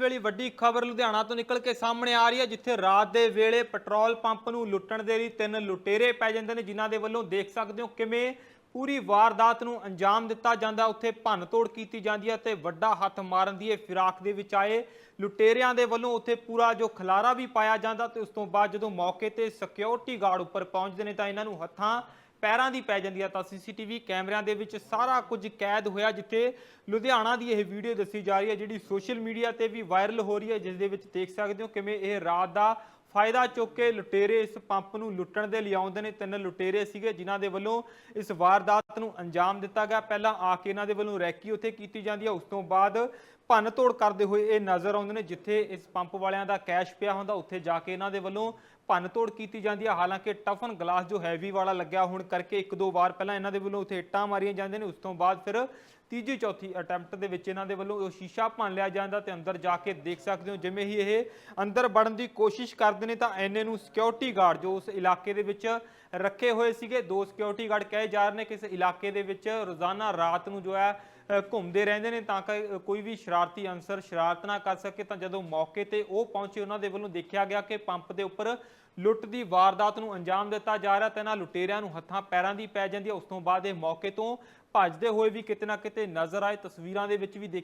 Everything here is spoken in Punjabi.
ਵੇਲੇ ਵੱਡੀ ਖਬਰ ਲੁਧਿਆਣਾ ਤੋਂ ਨਿਕਲ ਕੇ ਸਾਹਮਣੇ ਆ ਰਹੀ ਹੈ, ਜਿੱਥੇ ਰਾਤ ਦੇ ਵੇਲੇ ਪੈਟਰੋਲ ਪੰਪ ਨੂੰ ਲੁੱਟਣ ਦੇ ਲਈ ਤਿੰਨ ਲੁਟੇਰੇ ਪੈ ਜਾਂਦੇ ਨੇ, ਜਿਨ੍ਹਾਂ ਦੇ ਵੱਲੋਂ ਦੇਖ ਸਕਦੇ ਹੋ ਕਿਵੇਂ ਪੂਰੀ ਵਾਰਦਾਤ ਨੂੰ ਅੰਜਾਮ ਦਿੱਤਾ ਜਾਂਦਾ, ਉੱਥੇ ਭੰਨ ਤੋੜ ਕੀਤੀ ਜਾਂਦੀ ਹੈ ਤੇ ਵੱਡਾ ਹੱਥ ਮਾਰਨ ਦੀ ਇਹ ਫਿਰਾਕ ਦੇ ਵਿੱਚ ਆਏ ਲੁਟੇਰਿਆਂ ਦੇ ਵੱਲੋਂ ਉੱਥੇ ਪੂਰਾ ਜੋ ਖਲਾਰਾ ਵੀ ਪਾਇਆ ਜਾਂਦਾ ਤੇ ਉਸ ਤੋਂ ਬਾਅਦ ਜਦੋਂ ਮੌਕੇ ਤੇ ਸਿਕਿਉਰਿਟੀ ਗਾਰਡ ਉੱਪਰ ਪਹੁੰਚਦੇ ਨੇ, ਤਾਂ ਇਹਨਾਂ ਨੂੰ ਹੱਥਾਂ ਪੈਰਾਂ ਦੀ ਪੈ ਜਾਂਦੀ ਹੈ ਤਾਂ ਸੀਸੀਟੀਵੀ ਕੈਮਰਿਆਂ ਦੇ ਵਿੱਚ ਸਾਰਾ ਕੁਝ ਕੈਦ ਹੋਇਆ, ਜਿੱਥੇ ਲੁਧਿਆਣਾ ਦੀ ਇਹ ਵੀਡੀਓ ਦੱਸੀ ਜਾ ਰਹੀ ਹੈ, ਜਿਹੜੀ ਸੋਸ਼ਲ ਮੀਡੀਆ ਤੇ ਵੀ ਵਾਇਰਲ ਹੋ ਰਹੀ ਹੈ, ਜਿਸ ਦੇ ਵਿੱਚ ਦੇਖ ਸਕਦੇ ਹੋ ਕਿਵੇਂ ਇਹ ਰਾਤ ਦਾ ਫਾਇਦਾ ਚੁੱਕ ਕੇ ਲੁਟੇਰੇ ਇਸ ਪੰਪ ਨੂੰ ਲੁੱਟਣ ਦੇ ਲਈ ਆਉਂਦੇ ਨੇ। ਤਿੰਨ ਲੁਟੇਰੇ ਸੀਗੇ, ਜਿਨ੍ਹਾਂ ਦੇ ਵੱਲੋਂ ਇਸ ਵਾਰਦਾਤ ਨੂੰ ਅੰਜਾਮ ਦਿੱਤਾ ਗਿਆ। ਪਹਿਲਾਂ ਆ ਕੇ ਇਹਨਾਂ ਦੇ ਵੱਲੋਂ ਰੈਕੀ ਉੱਥੇ ਕੀਤੀ ਜਾਂਦੀ ਹੈ। ਉਸ ਤੋਂ ਬਾਅਦ ਭੰਨ ਤੋੜ ਕਰਦੇ ਹੋਏ ਇਹ ਨਜ਼ਰ ਆਉਂਦੇ ਨੇ, ਜਿੱਥੇ ਇਸ ਪੰਪ ਵਾਲਿਆਂ ਦਾ ਕੈਸ਼ ਪਿਆ ਹੁੰਦਾ, ਉੱਥੇ ਜਾ ਕੇ ਇਹਨਾਂ ਦੇ ਵੱਲੋਂ ਭੰਨ ਤੋੜ ਕੀਤੀ ਜਾਂਦੀ ਹੈ। ਹਾਲਾਂਕਿ ਟਫਨ ਗਲਾਸ ਜੋ ਹੈਵੀ ਵਾਲਾ ਲੱਗਿਆ ਹੋਣ ਕਰਕੇ ਇੱਕ ਦੋ ਵਾਰ ਪਹਿਲਾਂ ਇਹਨਾਂ ਦੇ ਵੱਲੋਂ ਉੱਥੇ ਇੱਟਾਂ ਮਾਰੀਆਂ ਜਾਂਦੀਆਂ ਨੇ। ਉਸ ਤੋਂ ਬਾਅਦ ਫਿਰ ਤੀਜੀ ਚੌਥੀ ਅਟੈਂਪਟ ਦੇ ਵਿੱਚ ਇਹਨਾਂ ਦੇ ਵੱਲੋਂ ਉਹ ਸ਼ੀਸ਼ਾ ਭੰਨ ਲਿਆ ਜਾਂਦਾ ਤੇ ਅੰਦਰ ਜਾ ਕੇ ਦੇਖ ਸਕਦੇ ਹੋ ਜਿਵੇਂ ਹੀ ਇਹ ਅੰਦਰ ਵੜਨ ਦੀ ਕੋਸ਼ਿਸ਼ ਕਰਦੇ ਨੇ ਤਾਂ ਐਨੇ ਨੂੰ ਸਿਕਿਉਰਿਟੀ ਗਾਰਡ ਜੋ ਉਸ ਇਲਾਕੇ ਦੇ ਵਿੱਚ ਰੱਖੇ ਹੋਏ ਸੀਗੇ, ਦੋ ਸਿਕਿਉਰਿਟੀ ਗਾਰਡ ਕਹੇ ਜਾ ਰਹੇ ਨੇ ਕਿ ਇਸ ਇਲਾਕੇ ਦੇ ਵਿੱਚ ਰੋਜ਼ਾਨਾ ਰਾਤ ਨੂੰ ਜੋ ਹੈ ਘੁੰਮਦੇ ਰਹਿੰਦੇ ਨੇ, ਤਾਂ ਕਿ ਕੋਈ ਵੀ ਸ਼ਰਾਰਤੀ ਅਨਸਰ ਸ਼ਰਾਰਤ ਨਾ ਕਰ ਸਕੇ, ਤਾਂ ਜਦੋਂ ਮੌਕੇ ਤੇ ਉਹ ਪਹੁੰਚੇ, ਉਹਨਾਂ ਦੇ ਵੱਲੋਂ ਦੇਖਿਆ ਗਿਆ ਕਿ ਪੰਪ ਦੇ ਉੱਪਰ ਲੁੱਟ ਦੀ ਵਾਰਦਾਤ ਨੂੰ ਅੰਜਾਮ ਦਿੱਤਾ ਜਾ ਰਿਹਾ, ਤੇ ਇਹਨਾਂ ਲੁਟੇਰਿਆਂ ਨੂੰ ਹੱਥਾਂ ਪੈਰਾਂ ਦੀ ਪੈ ਜਾਂਦੀ ਹੈ। ਉਸ ਤੋਂ ਬਾਅਦ ਇਹ ਮੌਕੇ ਤੋਂ ਭੱਜਦੇ ਹੋਏ ਵੀ ਕਿਤੇ ਨਾ ਕਿਤੇ ਨਜ਼ਰ ਆਏ। ਤਸਵੀਰਾਂ ਦੇ ਵਿੱਚ ਵੀ ਦੇਖ